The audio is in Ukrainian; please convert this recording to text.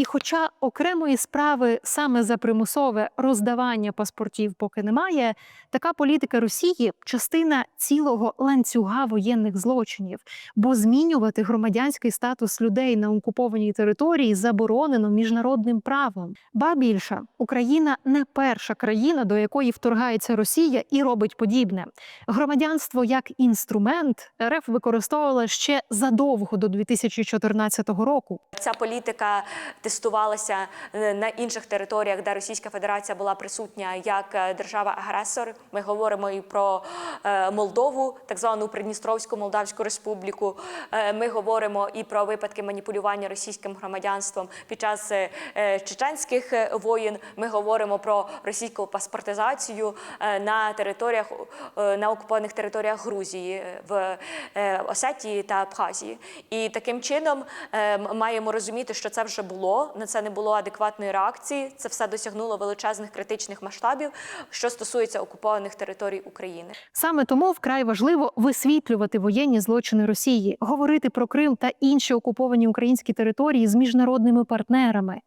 І, хоча окремої справи саме за примусове роздавання паспортів поки немає, така політика Росії частина цілого ланцюга воєнних злочинів, бо змінювати громадянський статус людей на окупованій території заборонено міжнародним правом. Ба більше Україна не перша країна, до якої вторгається Росія і робить подібне. Громадянство як інструмент РФ використовувала ще задовго до 2014 року. Ця політика тестувалася е, на інших територіях, де Російська Федерація була присутня як е, держава-агресор. Ми говоримо і про е, Молдову, так звану Придністровську Молдавську Республіку. Ми говоримо і про випадки маніпулювання російським громадянством під час чеченських воєн. Ми говоримо про російську паспортизацію на територіях на окупованих територіях Грузії в Осетії та Абхазії. І таким чином маємо розуміти, що це вже На це не було адекватної реакції. Це все досягнуло величезних критичних масштабів, що стосується окупованих територій України. Саме тому вкрай важливо висвітлювати воєнні злочини Росії, говорити про Крим та інші окуповані українські території з міжнародними партнерами.